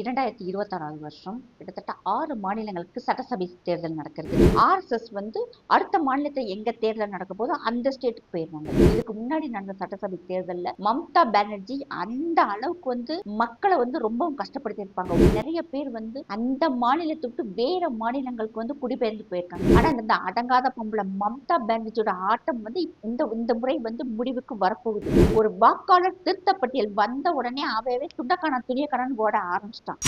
இரண்டாயிரத்தி இருபத்தாறாவது வருஷம் கிட்டத்தட்ட ஆறு மாநிலங்களுக்கு சட்டசபை தேர்தல் நடக்கிறது. ஆர்எஸ்எஸ் வந்து அடுத்த மாநிலத்தை எங்க தேர்தல் நடக்க போதோ அந்த ஸ்டேட்டுக்கு போயிருவாங்க இதுக்கு முன்னாடி நடந்த சட்டசபை தேர்தலில் மம்தா பானர்ஜி அந்த அளவுக்கு வந்து மக்களை வந்து ரொம்பவும் கஷ்டப்படுத்தியிருப்பாங்க. நிறைய பேர் வந்து அந்த மாநிலத்தை விட்டு வேற மாநிலங்களுக்கு வந்து குடிபெயர்ந்து போயிருக்காங்க. ஆனா இந்த அடங்காத பொம்பளை மம்தா பானர்ஜியோட ஆட்டம் வந்து இந்த இந்த முறை வந்து முடிவுக்கு வரப்போகுது. ஒரு வாக்காளர் திருத்த பட்டியல் வந்த உடனே அவையவே துண்டக்கான துணியக்கானு ஓட ஆரம்பிச்சிட்டான்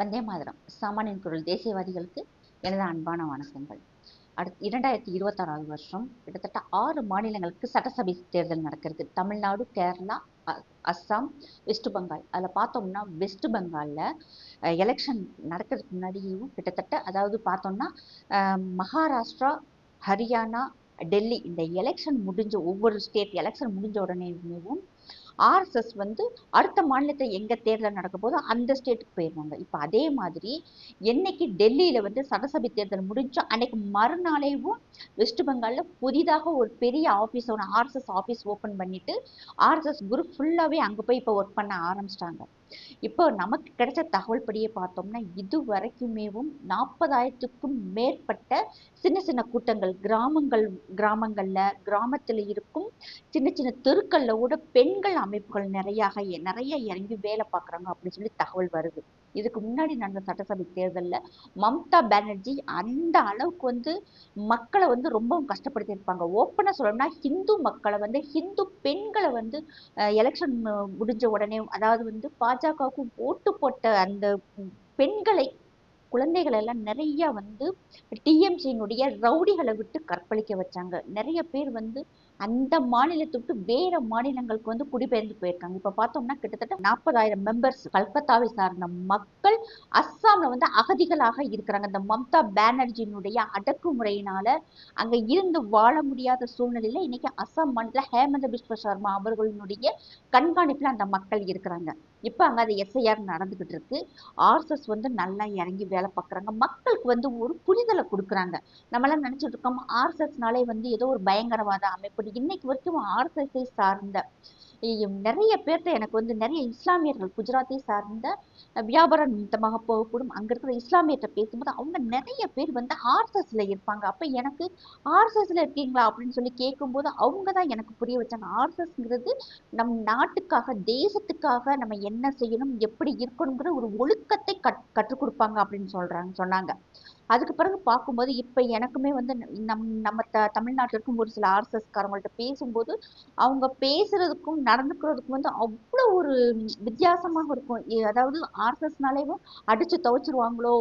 வந்தே மாதிரம். சாமானியன் குரல் தேசியவாதிகளுக்கு எனது அன்பான வணக்கங்கள். அடுத்து இரண்டாயிரத்தி இருபத்தாறாவது வருஷம் கிட்டத்தட்ட ஆறு மாநிலங்களுக்கு சட்டசபை தேர்தல் நடக்கிறது. தமிழ்நாடு கேரளா அஸ்ஸாம் வெஸ்ட் பெங்கால். அதில் பார்த்தோம்னா வெஸ்ட் பெங்காலில் எலெக்ஷன் நடக்கிறதுக்கு முன்னாடியும் கிட்டத்தட்ட அதாவது பார்த்தோம்னா மகாராஷ்டிரா ஹரியானா டெல்லி இந்த எலெக்ஷன் முடிஞ்ச ஒவ்வொரு ஸ்டேட் எலெக்ஷன் முடிஞ்ச உடனேவும் ஆர்எஸ்எஸ் வந்து அடுத்த மாநிலத்தை எங்க தேர்தல் நடக்க போதோ அந்த ஸ்டேட்டுக்கு போயிருவாங்க. இப்போ அதே மாதிரி என்னைக்கு டெல்லியில வந்து சட்டசபை தேர்தல் முடிஞ்சோ அன்னைக்கு மறுநாளேவும் வெஸ்ட் பெங்காலில் புதிதாக ஒரு பெரிய ஆஃபீஸ் ஒன்று ஆர்எஸ்எஸ் ஆஃபீஸ் ஓப்பன் பண்ணிட்டு ஆர்எஸ்எஸ் குரூப் ஃபுல்லாவே அங்க போய் இப்போ ஒர்க் பண்ண ஆரம்பிச்சிட்டாங்க. இப்போ நமக்கு கிடைச்ச தகவல் படியே பார்த்தோம்னா இது வரைக்குமேவும் நாற்பதாயிரத்துக்கும் மேற்பட்ட சின்ன சின்ன கூட்டங்கள் கிராமங்கள் கிராமங்களில் கிராமத்துல இருக்கும் சின்ன சின்ன தெருக்களில் கூட பெண்கள் அமைப்புகள் நிறைய நிறைய இறங்கி வேலை பார்க்குறாங்க அப்படின்னு சொல்லி தகவல் வருது. இதுக்கு முன்னாடி நடந்த சட்டசபை தேர்தலில் மம்தா பானர்ஜி அந்த அளவுக்கு வந்து மக்களை வந்து ரொம்பவும் கஷ்டப்படுத்தியிருப்பாங்க. ஓப்பனாக சொல்லணும்னா ஹிந்து மக்களை வந்து ஹிந்து பெண்களை வந்து எலெக்ஷன் முடிஞ்ச உடனே அதாவது வந்து பாஜகவுக்கு ஓட்டு போட்ட அந்த பெண்களை குழந்தைகள் எல்லாம் நிறைய வந்து டிஎம்சியினுடைய ரவுடிகளை விட்டு கற்பழிக்க வச்சாங்க. நிறைய பேர் வந்து அந்த மாநிலத்தை விட்டு வேற மாநிலங்களுக்கு வந்து குடிபெயர்ந்து போயிருக்காங்க. இப்ப பார்த்தோம்னா கிட்டத்தட்ட நாற்பதாயிரம் மெம்பர்ஸ் கல்கத்தாவை சார்ந்த மக்கள் அஸ்ஸாம்ல வந்து அகதிகளாக இருக்கிறாங்க. இந்த மம்தா பானர்ஜியினுடைய அடக்குமுறையினால அங்க இருந்து வாழ முடியாத சூழ்நிலையில இன்னைக்கு அஸ்ஸாம் மாநில ஹேமந்த பிஸ்வ சர்மா அவர்களினுடைய கண்காணிப்புல அந்த மக்கள் இருக்கிறாங்க. இப்ப அங்க அது எஸ்ஐஆர் நடந்துகிட்டு இருக்கு ஆர்எஸ்எஸ் வந்து நல்லா இறங்கி வேலை பார்க்குறாங்க மக்களுக்கு வந்து ஒரு புரிதலை கொடுக்குறாங்க. நம்மளாம் நினச்சிட்டு இருக்கோம் ஆர்எஸ்எஸ்னாலே வந்து ஏதோ ஒரு பயங்கரவாத அமைப்பு. இன்னைக்கு வரைக்கும் ஆர்எஸ்எஸ்ஐ சார்ந்த நிறைய பேர்த்த எனக்கு வந்து நிறைய இஸ்லாமியர்கள் குஜராத்தை சார்ந்த வியாபார நிமித்தமாக போகக்கூடும். அங்க இருக்கிற இஸ்லாமியர்கிட்ட பேசும்போது அவங்க நிறைய பேர் வந்து ஆர்எஸ்எஸ்ல இருப்பாங்க. அப்ப எனக்கு ஆர்எஸ்எஸ்ல இருக்கீங்களா அப்படின்னு சொல்லி கேட்கும்போது அவங்க தான் எனக்கு புரிய வச்சாங்க. ஆர்எஸ்எஸ்ங்கிறது நம் நாட்டுக்காக தேசத்துக்காக நம்ம என்ன செய்யணும் எப்படி இருக்கணுங்கிற ஒரு ஒழுக்கத்தை கற் கற்றுக் கொடுப்பாங்க அப்படின்னு சொல்றாங்க சொன்னாங்க. அதுக்கு பிறகு பார்க்கும்போது இப்போ எனக்குமே வந்து நம் நம்ம த தமிழ்நாட்டில் இருக்கும் ஒரு சில ஆர்எஸ்எஸ்காரங்கள்ட்ட பேசும்போது அவங்க பேசுறதுக்கும் நடந்துக்கிறதுக்கும் வந்து அவ்வளோ ஒரு வித்தியாசமாக இருக்கும். அதாவது ஆர்எஸ்எஸ்னாலேயும் அடித்து துவைச்சிருவாங்களோ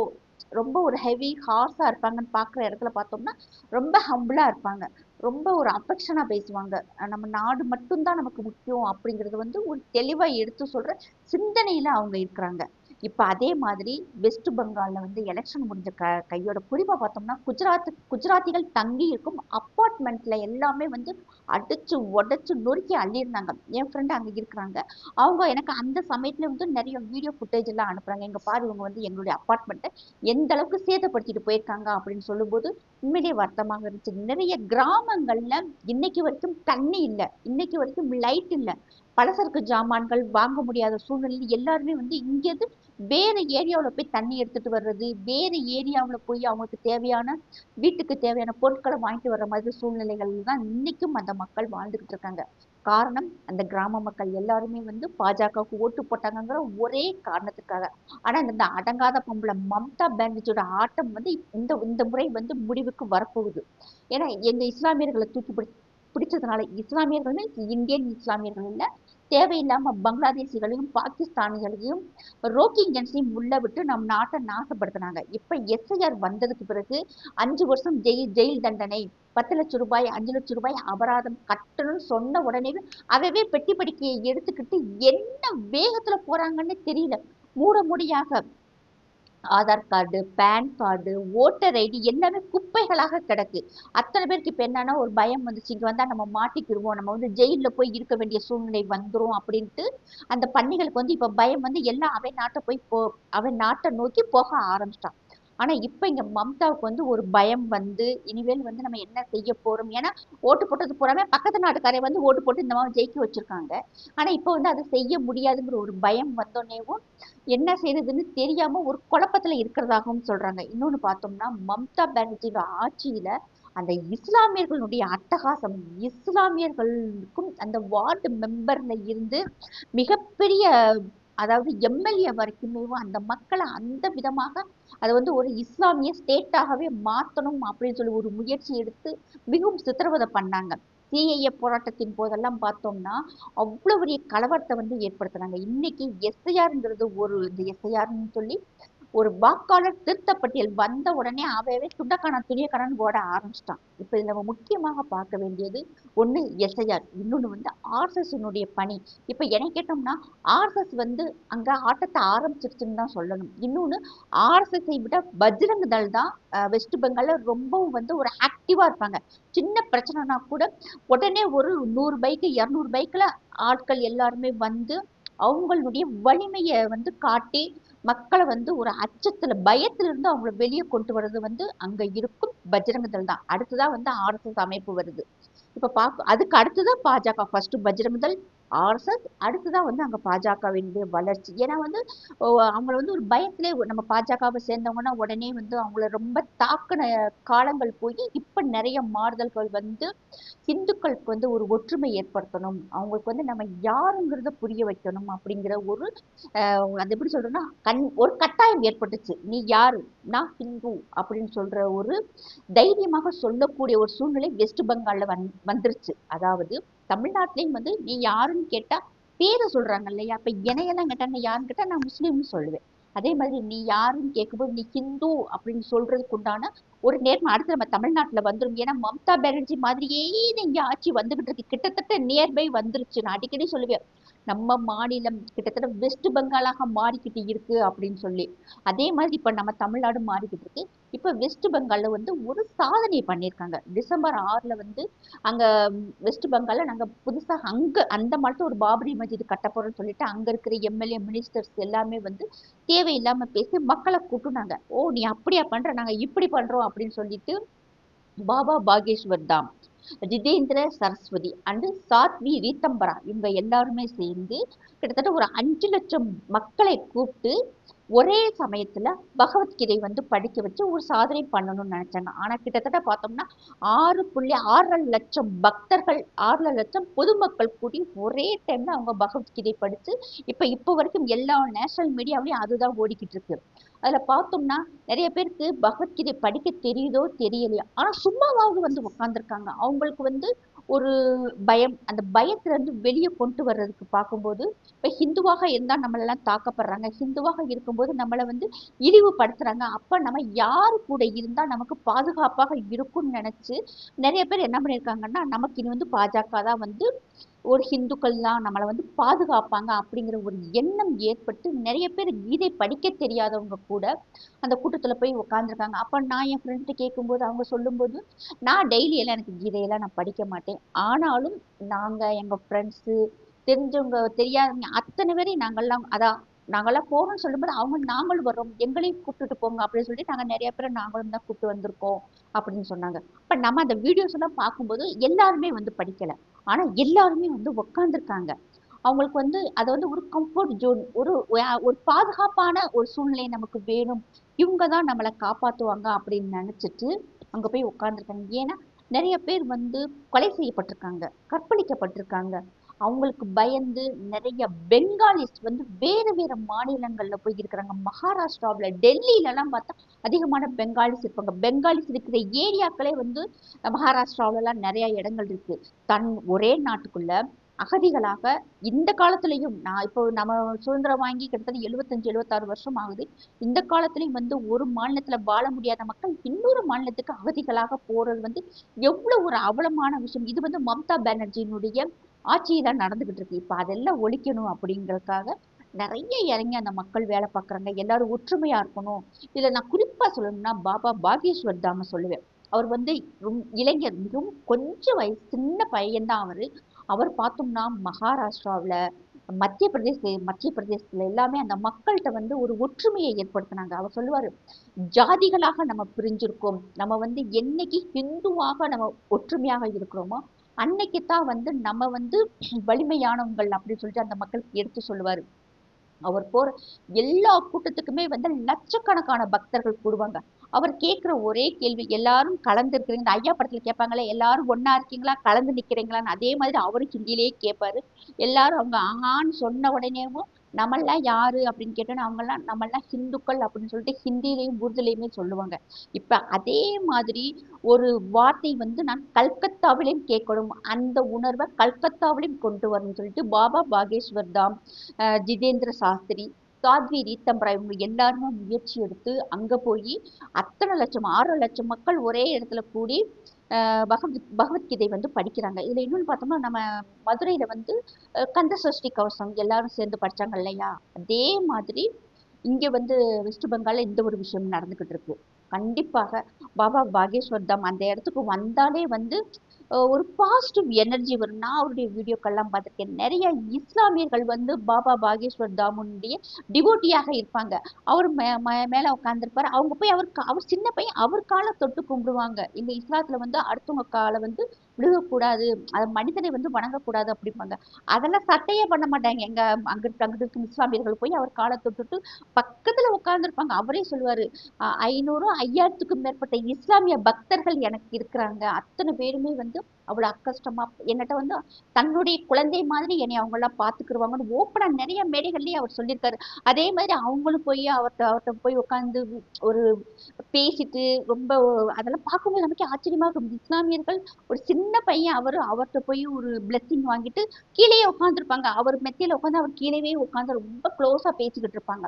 ரொம்ப ஒரு ஹெவி ஹார்ஸாக இருப்பாங்கன்னு பார்க்குற இடத்துல பார்த்தோம்னா ரொம்ப ஹம்பிளாக இருப்பாங்க. ரொம்ப ஒரு அஃபெக்ஷனாக பேசுவாங்க. நம்ம நாடு மட்டும்தான் நமக்கு முக்கியம் அப்படிங்கிறது வந்து ஒரு தெளிவாக எடுத்து சொல்கிற சிந்தனையில் அவங்க இருக்கிறாங்க. இப்ப அதே மாதிரி வெஸ்ட் பெங்கால்ல வந்து எலெக்ஷன் முடிஞ்ச க கையோட குறிப்பா பார்த்தோம்னா குஜராத் குஜராத்திகள் தங்கி இருக்கும் அப்பார்ட்மெண்ட்ல எல்லாமே வந்து அடிச்சு உடைச்சு நொறுக்கி அள்ளியிருந்தாங்க. என் ஃப்ரெண்டு அங்க இருக்கிறாங்க. அவங்க எனக்கு அந்த சமயத்துல வந்து நிறைய வீடியோ ஃபுட்டேஜ் எல்லாம் அனுப்புறாங்க. எங்க பாரு இவங்க வந்து எங்களுடைய அப்பார்ட்மெண்ட்டை எந்த அளவுக்கு சேதப்படுத்திட்டு போயிருக்காங்க அப்படின்னு சொல்லும்போது உண்மையிலேயே வருத்தமாக இருந்துச்சு. நிறைய கிராமங்கள்ல இன்னைக்கு வரைக்கும் தண்ணி இல்லை. இன்னைக்கு வரைக்கும் லைட் இல்லை. பலசரக்கு ஜாமான்கள் வாங்க முடியாத சூழ்நிலையில் எல்லாருமே வந்து இங்கேருந்து வேற ஏரியாவுல போய் தண்ணி எடுத்துட்டு வர்றது வேற ஏரியாவுல போய் அவங்களுக்கு தேவையான வீட்டுக்கு தேவையான பொருட்களை வாங்கிட்டு வர்ற மாதிரி சூழ்நிலைகள் தான் இன்னைக்கும் அந்த மக்கள் வாழ்ந்துகிட்டு இருக்காங்க. காரணம் அந்த கிராம மக்கள் எல்லாருமே வந்து பாஜகவுக்கு ஓட்டு போட்டாங்கங்கிற ஒரே காரணத்துக்காக. ஆனா இந்த அடங்காத பொம்பளை மம்தா பானர்ஜியோட ஆட்டம் வந்து இந்த இந்த முறை வந்து முடிவுக்கு வரப்போகுது. ஏன்னா எங்க இஸ்லாமியர்களை தூக்கி பிடி பிடிச்சதுனால இஸ்லாமியர்கள் இந்தியன் இஸ்லாமியர்கள் இல்லை தேவையில்லாம பங்களாதேசிகளையும் பாகிஸ்தானிகளையும் ரோக்கிங்கன்ஸையும் உள்ள விட்டு நம் நாட்டை நாசப்படுத்தினாங்க. இப்ப எஸ்ஐஆர் வந்ததுக்கு பிறகு அஞ்சு வருஷம் ஜெயில் ஜெயில் தண்டனை பத்து லட்சம் ரூபாய் அஞ்சு லட்சம் ரூபாய் அபராதம் கட்டணும்னு சொன்ன உடனே அவவே பெட்டி படிக்கையை எடுத்துக்கிட்டு என்ன வேகத்துல போறாங்கன்னு தெரியல. மூட முடியாக Aadhaar card pan card voter ID எல்லாமே குப்பைகளாக கிடக்கு. அத்தனை பேருக்கு இப்போ என்னன்னா ஒரு பயம் வந்துச்சு. இங்கே வந்தால் நம்ம மாட்டிக்கிடுவோம். நம்ம வந்து ஜெயிலில் போய் இருக்க வேண்டிய சூழ்நிலை வந்துடும் அப்படின்ட்டு அந்த பன்னிகளுக்கு வந்து இப்போ பயம் வந்து எல்லாம் அவன் நாட்டை போய் போ அவன் நாட்டை நோக்கி போக ஆரம்பிச்சிட்டான். ஆனா இப்ப இங்க மம்தாவுக்கு வந்து ஒரு பயம் வந்து இனிமேல் வந்து நம்ம என்ன செய்ய போறோம்? ஏன்னா ஓட்டு போட்டது பூராமே பக்கத்து நாட்டுக்காரே வந்து ஓட்டு போட்டு இந்த மாதிரி ஜெயிக்க வச்சிருக்காங்க. ஆனா இப்ப வந்து அதை செய்ய முடியாதுங்கிற ஒரு பயம் வந்தோடனேவும் என்ன செய்யறதுன்னு தெரியாம ஒரு குழப்பத்துல இருக்கிறதாகவும் சொல்றாங்க. இன்னொன்னு பார்த்தோம்னா மம்தா பானர்ஜியோட ஆட்சியில அந்த இஸ்லாமியர்களுடைய அட்டகாசம் இஸ்லாமியர்களுக்கும் அந்த வார்டு மெம்பர்ல இருந்து மிகப்பெரிய அதாவது எம்எல்ஏ வரைக்குமே அந்த மக்களை அந்த விதமாக அதை வந்து ஒரு இஸ்லாமிய ஸ்டேட்டாகவே மாற்றணும் அப்படின்னு சொல்லி ஒரு முயற்சி எடுத்து மிகவும் சித்திரவதை பண்ணாங்க. சிஐஏ போராட்டத்தின் போதெல்லாம் பார்த்தோம்னா அவ்வளவு பெரிய கலவரத்தை வந்து ஏற்படுத்துனாங்க இன்னைக்கு எஸ்ஐஆர்ங்கிறது ஒரு இந்த எஸ்ஐஆர்னு சொல்லி ஒரு வாக்காளர் திருத்தப்பட்டியல் வந்த உடனே அவையவே துண்டக்கான துணியக்காரன் ஓட ஆரம்பிச்சிட்டான். இப்ப இதுல நம்ம முக்கியமாக பார்க்க வேண்டியது ஒண்ணு எஸ்ஐஆர் இன்னொன்னு வந்து ஆர்எஸ்எஸ்னுடைய பணி. இப்ப என கேட்டோம்னா ஆர்எஸ்எஸ் வந்து அங்க ஆட்டத்தை ஆரம்பிச்சிருச்சுன்னு தான் சொல்லணும். இன்னொன்னு ஆர்எஸ்எஸ்ஐ விட பஜ்ரங் தள் தான் வெஸ்ட் பெங்கால்ல ரொம்பவும் வந்து ஒரு ஆக்டிவா இருப்பாங்க. சின்ன பிரச்சனைனா கூட உடனே ஒரு நூறு பைக்கு இரநூறு பைக்கில் ஆட்கள் எல்லாருமே வந்து அவங்களுடைய வலிமையை வந்து காட்டி மக்களை வந்து ஒரு அச்சத்துல பயத்துல இருந்து அவங்கள வெளியே கொண்டு வர்றது வந்து அங்க இருக்கும் பஜ்ரங் தள் தான். அடுத்ததான் வந்து ஆர்எஸ்எஸ் அமைப்பு வருது. இப்ப பாக்க அதுக்கு அடுத்துதான் பாஜக ஃபர்ஸ்ட் பஜ்ரங் தள் ஆர்எஸ்எஸ் அடுத்துதான் வந்து அங்க பாஜகவினுடைய வளர்ச்சி. ஏன்னா வந்து அவங்கள வந்து ஒரு பயத்திலே நம்ம பாஜகவை சேர்ந்தவங்கன்னா உடனே வந்து அவங்கள ரொம்ப தாக்கின காலங்கள் போய் இப்ப நிறைய மாறுதல்கள் வந்து இந்துக்களுக்கு வந்து ஒரு ஒற்றுமை ஏற்படுத்தணும். அவங்களுக்கு வந்து நம்ம யாருங்கிறத புரிய வைக்கணும் அப்படிங்கிற ஒரு அது எப்படி சொல்கிறோன்னா கண் ஒரு கட்டாயம் ஏற்பட்டுச்சு. நீ யாரு? நான் ஹிந்து அப்படின்னு சொல்ற ஒரு தைரியமாக சொல்லக்கூடிய ஒரு சூழ்நிலை வெஸ்ட் பெங்கால்ல வந் வந்துருச்சு. அதாவது தமிழ்நாட்டிலையும் வந்து நீ யாருன்னு கேட்டா பேரை சொல்றாங்க இல்லையா? அப்ப இணையெல்லாம் கேட்டா நீ யாருன்னு கேட்டா நான் முஸ்லீம்னு சொல்லுவேன். அதே மாதிரி நீ யாருன்னு கேட்கும்போது நீ ஹிந்து அப்படின்னு சொல்றதுக்கு உண்டான ஒரு நேர்மை அடுத்து நம்ம தமிழ்நாட்டுல வந்துரும். ஏன்னா மம்தா பானர்ஜி மாதிரியே இங்க ஆட்சி வந்துகிட்டு இருக்கு. கிட்டத்தட்ட நியர்பை வந்துருச்சு நான் அடிக்கடி சொல்லுவேன். நம்ம மாநிலம் கிட்டத்தட்ட வெஸ்ட் பெங்காலாக மாறிக்கிட்டு இருக்கு அப்படின்னு சொல்லி. அதே மாதிரி இப்ப நம்ம தமிழ்நாடு மாறிக்கிட்டு இருக்கு. இப்ப வெஸ்ட் பெங்கால்ல வந்து ஒரு சாதனை பண்ணியிருக்காங்க. டிசம்பர் ஆறுல வந்து அங்க வெஸ்ட் பெங்கால்ல நாங்க புதுசாக அங்க அந்த மட்டும் ஒரு பாபரி மஸ்ஜித் கட்ட சொல்லிட்டு அங்க இருக்கிற எம்எல்ஏ மினிஸ்டர்ஸ் எல்லாமே வந்து தேவையில்லாம பேசி மக்களை கூட்டுனாங்க ஓ நீ அப்படியா பண்ற? நாங்க இப்படி பண்றோம் அப்படின்னு சொல்லிட்டு பாபா பாகேஸ்வர் தாம். ஜிதேந்திர சரஸ்வதி அண்டு சாத்வி ரீத்தம்பரா இவங்க எல்லாருமே சேர்ந்து கிட்டத்தட்ட ஒரு அஞ்சு லட்சம் மக்களை கூப்பிட்டு ஒரே சமயத்துல பகவத்கீதை வந்து படிக்க வச்சு ஒரு சாதனை பண்ணணும்னு நினைச்சாங்க. ஆனா கிட்டத்தட்ட பார்த்தோம்னா ஆறு புள்ளி ஆறரை லட்சம் பக்தர்கள் ஆறரை லட்சம் பொதுமக்கள் கூடி ஒரே டைம்ல அவங்க பகவத்கீதை படிச்சு இப்ப இப்போ வரைக்கும் எல்லா நேஷனல் மீடியாவிலையும் அதுதான் ஓடிக்கிட்டு இருக்கு. அதுல பார்த்தோம்னா நிறைய பேருக்கு பகவத்கீதை படிக்க தெரியுதோ தெரியலையோ ஆனா சும்மாவாவது வந்து உட்காந்துருக்காங்க அவங்களுக்கு வந்து ஒரு பயம் அந்த பயத்துல இருந்து வெளியே கொண்டு வர்றதுக்கு பார்க்கும்போது இப்போ ஹிந்துவாக இருந்தால் நம்மளெல்லாம் தாக்கப்படுறாங்க. ஹிந்துவாக இருக்கும்போது நம்மளை வந்து இழிவுபடுத்துகிறாங்க அப்போ நம்ம யாரு கூட இருந்தால் நமக்கு பாதுகாப்பாக இருக்கும்னு நினச்சி நிறைய பேர் என்ன பண்ணியிருக்காங்கன்னா நமக்கு இனி வந்து பாஜக தான் வந்து ஒரு ஹிந்துக்கள் தான் நம்மளை வந்து பாதுகாப்பாங்க அப்படிங்கிற ஒரு எண்ணம் ஏற்பட்டு நிறைய பேர் கீதை படிக்க தெரியாதவங்க கூட அந்த கூட்டத்தில் போய் உட்காந்துருக்காங்க அப்போ நான் என் ஃப்ரெண்ட்டு கேட்கும்போது அவங்க சொல்லும்போது நான் டெய்லியெல்லாம் எனக்கு கீதையெல்லாம் நான் படிக்க மாட்டேன். ஆனாலும் நாங்கள் எங்கள் ஃப்ரெண்ட்ஸு தெரிஞ்சவங்க தெரியாதவங்க அத்தனை பேரையும் நாங்கள்லாம் அதான் நாங்களாம் போறோம்னு சொல்லும்போது அவங்க நாங்களும் வர்றோம். எங்களையும் கூப்பிட்டுட்டு போங்க அப்படின்னு சொல்லிட்டு நாங்கள் நிறைய பேரை நாங்களும் தான் கூப்பிட்டு வந்திருக்கோம் அப்படின்னு சொன்னாங்க. இப்போ நம்ம அந்த வீடியோஸ் எல்லாம் பார்க்கும்போது எல்லாருமே வந்து படிக்கலை. ஆனா எல்லாருமே வந்து உக்காந்துருக்காங்க. அவங்களுக்கு வந்து அது வந்து ஒரு கம்ஃபர்ட் ஜோன் ஒரு ஒரு பாதுகாப்பான ஒரு சூழ்நிலை நமக்கு வேணும். இவங்க தான் நம்மளை காப்பாத்துவாங்க அப்படின்னு நினைச்சிட்டு அங்க போய் உட்காந்துருக்காங்க ஏன்னா நிறைய பேர் வந்து கொலை செய்யப்பட்டிருக்காங்க கற்பழிக்கப்பட்டிருக்காங்க. அவங்களுக்கு பயந்து நிறைய பெங்காலிஸ் வந்து வேறு வேறு மாநிலங்களில் போய் இருக்கிறாங்க மகாராஷ்டிராவில் டெல்லியிலலாம் பார்த்தா அதிகமான பெங்காலிஸ் இருப்பாங்க. பெங்காலிஸ் இருக்கிற ஏரியாக்களே வந்து மகாராஷ்டிராவிலலாம் நிறையா இடங்கள் இருக்குது தன் ஒரே நாட்டுக்குள்ள அகதிகளாக இந்த காலத்திலையும் நான் இப்போ நம்ம சுதந்திரம் வாங்கி கிட்டத்தட்ட எழுபத்தஞ்சு எழுபத்தாறு வருஷம் ஆகுது. இந்த காலத்திலையும் வந்து ஒரு மாநிலத்துல வாழ முடியாத மக்கள் இன்னொரு மாநிலத்துக்கு அகதிகளாக போறது வந்து எவ்வளவு ஒரு அவலமான விஷயம். இது வந்து மம்தா பானர்ஜியினுடைய ஆட்சியில நடந்துகிட்டு இருக்கு. இப்ப அதெல்லாம் ஒழிக்கணும் அப்படிங்கறதுக்காக நிறைய இறங்கி அந்த மக்கள் வேலை பார்க்கறாங்க. எல்லாரும் ஒற்றுமையா இருக்கணும். இதில் நான் குறிப்பா சொல்லணும்னா பாபா பாகேஸ்வர் தாம சொல்லுவேன். அவர் வந்து இளைஞர் மிகவும் கொஞ்சம் வயசு சின்ன பையன்தான் அவரு. அவர் பார்த்தோம்னா மகாராஷ்டிராவுல மத்திய பிரதேச மத்திய பிரதேசத்துல எல்லாமே அந்த மக்கள்கிட்ட வந்து ஒரு ஒற்றுமையை ஏற்படுத்தினாங்க. அவர் சொல்லுவாரு ஜாதிகளாக நம்ம பிரிஞ்சிருக்கோம். நம்ம வந்து என்னைக்கு ஹிந்துவாக நம்ம ஒற்றுமையாக இருக்கிறோமோ அன்னைக்கு தான் வந்து நம்ம வந்து வலிமையானவங்கள் அப்படின்னு சொல்லிட்டு அந்த மக்களுக்கு எடுத்து சொல்லுவாரு. அவர் போற எல்லா கூட்டத்துக்குமே வந்து லட்சக்கணக்கான பக்தர்கள் கூடுவாங்க. அவர் கேட்குற ஒரே கேள்வி எல்லாரும் கலந்து இருக்கிறீங்க. ஐயா படத்துல கேட்பாங்களே எல்லாரும் ஒண்ணா இருக்கீங்களா? கலந்து நிக்கிறீங்களான்னு. அதே மாதிரி அவரும் ஹிந்திலேயே கேட்பாரு எல்லாரும் அவங்க ஆஹான்னு சொன்ன உடனேவும் நம்மளாம் யாரு அப்படின்னு கேட்டோன்னா அவங்கெல்லாம் நம்மளாம் ஹிந்துக்கள் அப்படின்னு சொல்லிட்டு ஹிந்திலையும் உருதுலையுமே சொல்லுவாங்க. இப்ப அதே மாதிரி ஒரு வார்த்தை வந்து நான் கல்கத்தாவிலையும் கேட்கணும். அந்த உணர்வை கல்கத்தாவிலையும் கொண்டு வரணும்னு சொல்லிட்டு பாபா பாகேஸ்வர் தாம் ஜிதேந்திர சாஸ்திரி சாத்வி ரீத்தம்பரா இவங்க எல்லாருமே முயற்சி எடுத்து அங்க போய் அத்தனை லட்சம் ஆறு லட்சம் மக்கள் ஒரே இடத்துல கூடி பகவத் பகவத்கீதை வந்து படிக்கிறாங்க. இதுல இன்னொன்னு பார்த்தோம்னா நம்ம மதுரையில வந்து கந்த சஷ்டி கவசம் எல்லாரும் சேர்ந்து படிச்சாங்க இல்லையா? அதே மாதிரி இங்கே வந்து வெஸ்ட் பெங்கால்ல இந்த ஒரு விஷயம் நடந்துக்கிட்டு இருக்கு. கண்டிப்பாக பாபா பாகேஸ்வர் தாம் அந்த இடத்துக்கு வந்தாலே வந்து ஒரு பாசிட்டிவ் எனர்ஜி வரும். நான் அவருடைய வீடியோக்கள்லாம் பார்த்துருக்கேன். நிறைய இஸ்லாமியர்கள் வந்து பாபா பாகேஸ்வர் தாமுனுடைய டிவோட்டியாக இருப்பாங்க. அவர் மே மே- உட்காந்துருப்பாரு அவங்க போய் அவர் அவர் சின்ன பையன் அவர் காலை தொட்டு கும்பிடுவாங்க. இந்த இஸ்லாத்துல வந்து அடுத்தவங்க காலை வந்து விழுகக்கூடாது அது மனிதனை வந்து வணங்கக்கூடாது அப்படிம்பாங்க. அதெல்லாம் சட்டையே பண்ண மாட்டாங்க. எங்க அங்கிட்டு அங்கிட்டு இருக்கும் இஸ்லாமியர்கள் போய் அவர் காலை தொட்டுட்டு பக்கத்துல உட்கார்ந்துருப்பாங்க. அவரே சொல்லுவாரு ஐநூறு ஐயாயிரத்துக்கும் மேற்பட்ட இஸ்லாமிய பக்தர்கள் எனக்கு இருக்கிறாங்க. அத்தனை பேருமே வந்து அவ்வளவு அக்கஷ்டமா என்னட்ட வந்து தன்னுடைய குழந்தை மாதிரி என்னை அவங்க எல்லாம் பாத்துக்கிடுவாங்கன்னு ஓப்பனா நிறைய மேடைகள்லயே அவர் சொல்லியிருக்காரு. அதே மாதிரி அவங்களும் போய் அவர்கிட்ட அவர்கிட்ட போய் உட்காந்து ஒரு பேசிட்டு ரொம்ப அதெல்லாம் பார்க்கும்போது நமக்கே ஆச்சரியமா இருக்கும். இஸ்லாமியர்கள் ஒரு சின்ன பையன் அவரு அவர்கிட்ட போய் ஒரு பிளெஸ்ஸிங் வாங்கிட்டு கீழேயே உட்காந்துருப்பாங்க அவர் மெத்தையில உட்காந்து அவர் கீழேவே உட்காந்து ரொம்ப க்ளோஸா பேசிக்கிட்டு இருப்பாங்க.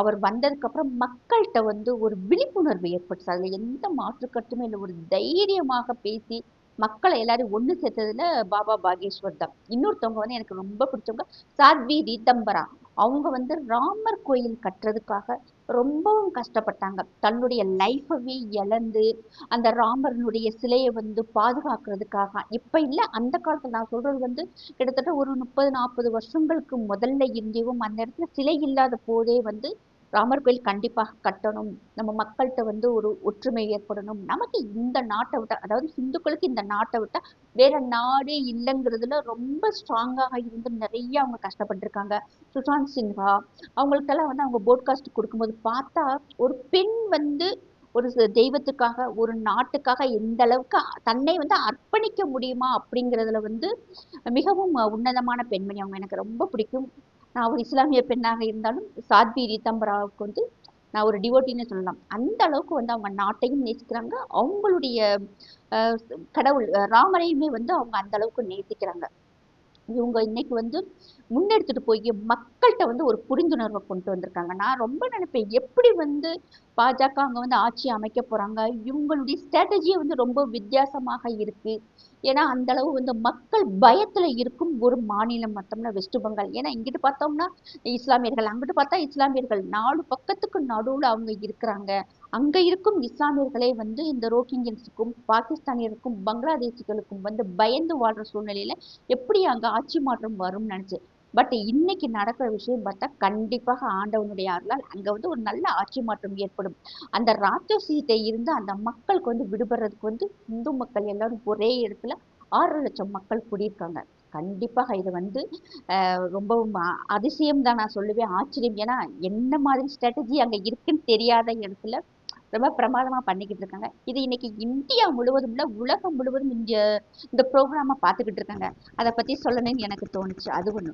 அவர் வந்ததுக்கு அப்புறம் மக்கள்கிட்ட வந்து ஒரு விழிப்புணர்வு ஏற்பட்டுச்சு. அதுல எந்த மாற்றுக்கட்டுமே இல்லை. ஒரு தைரியமாக பேசி மக்களை எல்லாரையும் ஒன்று சேர்த்ததுல பாபா பாகேஸ்வர் தான். இன்னொருத்தவங்க வந்து எனக்கு ரொம்ப பிடிச்சவங்க சாத்வி ரீதம்பரா அவங்க வந்து ராமர் கோயில் கட்டுறதுக்காக ரொம்பவும் கஷ்டப்பட்டாங்க. தன்னுடைய லைஃபவே இழந்து அந்த ராமரனுடைய சிலையை வந்து பாதுகாக்கிறதுக்காக. இப்போ இல்லை அந்த காலத்தில் நான் சொல்றது வந்து கிட்டத்தட்ட ஒரு முப்பது நாற்பது வருஷங்களுக்கு முதல்ல இருந்தேவும் அந்த இடத்துல சிலை இல்லாத போதே வந்து ராமர் கோயில் கண்டிப்பாக கட்டணும். நம்ம மக்கள்கிட்ட வந்து ஒரு ஒற்றுமை ஏற்படணும். நமக்கு இந்த நாட்டை விட்டா அதாவது இந்துக்களுக்கு இந்த நாட்டை விட்டா வேற நாடே இல்லைங்கிறதுல ரொம்ப ஸ்ட்ராங்காக இருந்து நிறைய அவங்க கஷ்டப்பட்டிருக்காங்க. சுஷாந்த் சின்ஹா அவங்களுக்கெல்லாம் வந்து அவங்க போட்காஸ்ட் கொடுக்கும்போது பார்த்தா ஒரு பெண் வந்து ஒரு தெய்வத்துக்காக ஒரு நாட்டுக்காக எந்த அளவுக்கு தன்னை வந்து அர்ப்பணிக்க முடியுமா அப்படிங்கிறதுல வந்து மிகவும் உன்னதமான பெண்மணி அவங்க எனக்கு ரொம்ப பிடிக்கும். நான் ஒரு இஸ்லாமிய பெண்ணாக இருந்தாலும் சாத்வி ரீதம்பராவுக்கு வந்து நான் ஒரு டிவோட்டின்னு சொல்லலாம். அந்த அளவுக்கு வந்து அவங்க நாட்டையும் நேசிக்கிறாங்க. அவங்களுடைய அஹ், கடவுள் ராமரையுமே வந்து அவங்க அந்த அளவுக்கு நேசிக்கிறாங்க. இவங்க இன்னைக்கு வந்து முன்னெடுத்துட்டு போய் மக்கள்கிட்ட வந்து ஒரு புரிந்துணர்வை கொண்டு வந்திருக்காங்க. நான் ரொம்ப நினைப்பேன் எப்படி வந்து பாஜக அங்க வந்து ஆட்சி அமைக்க போறாங்க? இவங்களுடைய ஸ்ட்ராட்டஜியே வந்து ரொம்ப வித்தியாசமாக இருக்கு. ஏன்னா அந்த அளவு வந்து மக்கள் பயத்துல இருக்கும் ஒரு மாநிலம் மட்டும்னா வெஸ்ட் பெங்கால். ஏன்னா இங்கிட்டு பார்த்தோம்னா இஸ்லாமியர்கள் அங்கிட்டு பார்த்தா இஸ்லாமியர்கள். நாலு பக்கத்துக்கு நடுவுல அவங்க இருக்கிறாங்க. அங்க இருக்கும் இஸ்லாமியர்களே வந்து இந்த ரோஹிங்கியன்ஸுக்கும் பாகிஸ்தானியருக்கும் பங்களாதேசிகளுக்கும் வந்து பயந்து வாழ்ற சூழ்நிலையில எப்படி அங்க ஆட்சி மாற்றம் வரும்னு நினைச்சேன் பட் இன்னைக்கு நடக்கிற விஷயம் பார்த்தா கண்டிப்பாக ஆண்டவனுடைய அருளால் அங்க வந்து ஒரு நல்ல ஆட்சி மாற்றம் ஏற்படும். அந்த ராட்சசீட்டை இருந்து அந்த மக்களுக்கு வந்து விடுபடுறதுக்கு வந்து இந்து மக்கள் எல்லாரும் ஒரே இடத்துல ஆறு லட்சம் மக்கள் கூடியிருக்காங்க. கண்டிப்பாக இது வந்து ஆஹ் ரொம்பவும் அதிசயம் தான் நான் சொல்லுவேன் ஆச்சரியம். ஏன்னா என்ன மாதிரி ஸ்ட்ராட்டஜி அங்க இருக்குன்னு தெரியாத இடத்துல ரொம்ப பிரமாதமாக பண்ணிக்கிட்டு இருக்காங்க. இது இன்னைக்கு இந்தியா முழுவதும் இல்லை உலகம் முழுவதும் இந்த இந்த ப்ரோக்ராமை பார்த்துக்கிட்டு இருக்காங்க. அதை பற்றி சொல்லணும்னு எனக்கு தோணுச்சு. அது ஒன்று